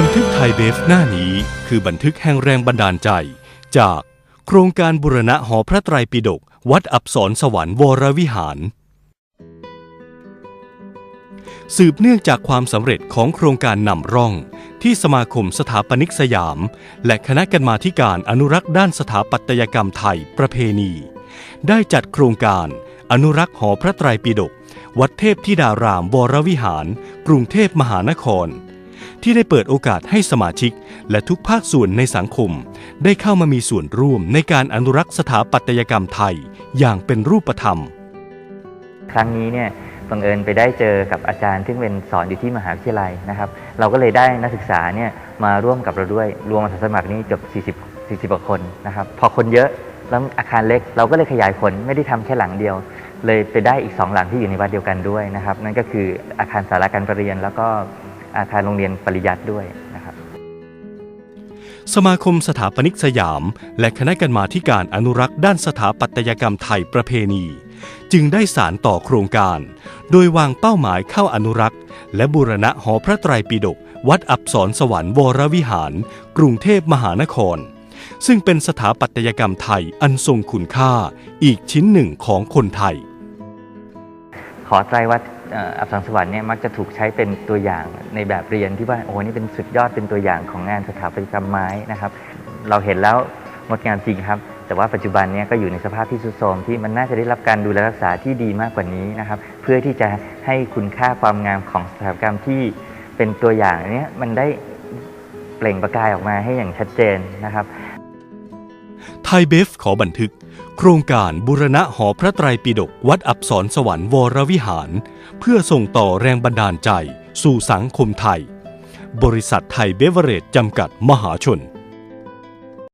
บันทึกไทยเบฟหน้านี้คือบันทึกแห่งแรงบันดาลใจ จากโครงการบุรณะหอพระไตรปิฎกวัดอับสรสวรรค์วรวิหาร สืบเนื่องจากความสำเร็จของโครงการนำร่อง ที่สมาคมสถาปนิกสยาม และคณะกรรมาธิการอนุรักษ์ด้านสถาปัตยกรรมไทยประเพณี ได้จัดโครงการอนุรักษ์หอพระไตรปิฎกวัดเทพธิดารามวรวิหาร กรุงเทพมหานคร ที่ได้เปิดโอกาสให้สมาชิก และทุกภาคส่วนในสังคม ได้เข้ามามีส่วนร่วมในการอนุรักษ์สถาปัตยกรรมไทยอย่างเป็นรูปธรรม ครั้งนี้เนี่ยบังเอิญไปได้เจอกับอาจารย์ที่เป็นสอนอยู่ที่มหาวิทยาลัยนะครับ เราก็เลยได้นักศึกษาเนี่ยมาร่วมกับเราด้วยรวมอาสาสมัครนี่เกือบ40 40กว่าคนนะครับ พอคนเยอะแล้วอาคารเล็กเราก็เลยขยายผลไม่ได้ทำแค่หลังเดียว เลยไปได้อีก 2 หลังที่อยู่ในวัดเดียวกันด้วยนะครับ นั่นก็คืออาคารสาราการประเรียนแล้วก็ อาคารโรงเรียนปริยัติด้วยนะครับ สมาคมสถาปนิกสยาม และคณะกรรมาธิการอนุรักษ์ด้านสถาปัตยกรรมไทยประเพณี จึงได้สารต่อโครงการ โดยวางเป้าหมายเข้าอนุรักษ์ และบูรณะหอพระไตรปิฎกวัดอับสรสวรรค์วรวิหาร กรุงเทพมหานคร ซึ่งเป็นสถาปัตยกรรมไทยอันทรงคุณค่าอีกชิ้นหนึ่งของคนไทย ขอไตรวัดเอับสังสวรรค์เนี่ยมักจะถูกใช้เป็นตัวอย่างในแบบเรียนที่ว่าโอ้นี่เป็นสุดยอดเป็นตัวอย่างของงานสถาปัตยกรรมไม้นะครับ เราเห็นแล้วงดงามจริงครับ แต่ว่าปัจจุบันเนี่ยก็อยู่ในสภาพที่ทรุดโทรมที่มันน่าจะได้รับการดูแลรักษาที่ดีมากกว่านี้นะครับ เพื่อที่จะให้คุณค่าความงามของสถาปัตยกรรมที่เป็นตัวอย่างเนี้ยมันได้เปล่งประกายออกมาให้อย่างชัดเจนนะครับไทยเบฟขอบันทึก โครงการบุรณะหอพระไตรปิฎกวัดอับสรสวรรค์วรวิหาร เพื่อส่งต่อแรงบันดาลใจ สู่สังคมไทย บริษัทไทยเบเวอเรจจำกัดมหาชน